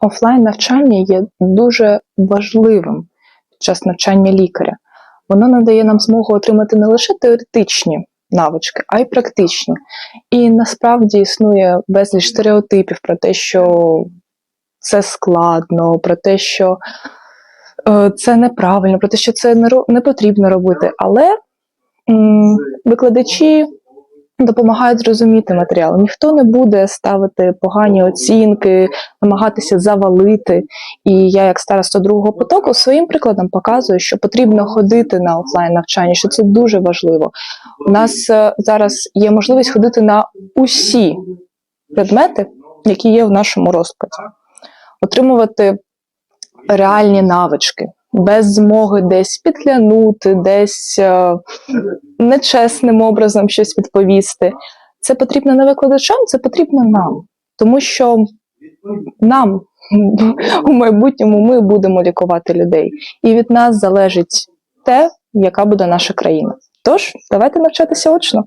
офлайн навчання є дуже важливим під час навчання лікаря. Воно надає нам змогу отримати не лише теоретичні навички, а й практичні. І насправді існує безліч стереотипів про те, що це складно, про те, що е, це неправильно, про те, що це не, потрібно робити. Але викладачі допомагають зрозуміти матеріал. Ніхто не буде ставити погані оцінки, намагатися завалити. І я, як староста другого потоку, своїм прикладом показую, що потрібно ходити на офлайн навчання, що це дуже важливо. У нас е, зараз є можливість ходити на усі предмети, які є в нашому розкладі, отримувати реальні навички. Без змоги десь підглянути, десь е, нечесним образом щось відповісти. Це потрібно не викладачам, це потрібно нам. Тому що нам у майбутньому ми будемо лікувати людей. І від нас залежить те, яка буде наша країна. Тож, давайте навчатися очно.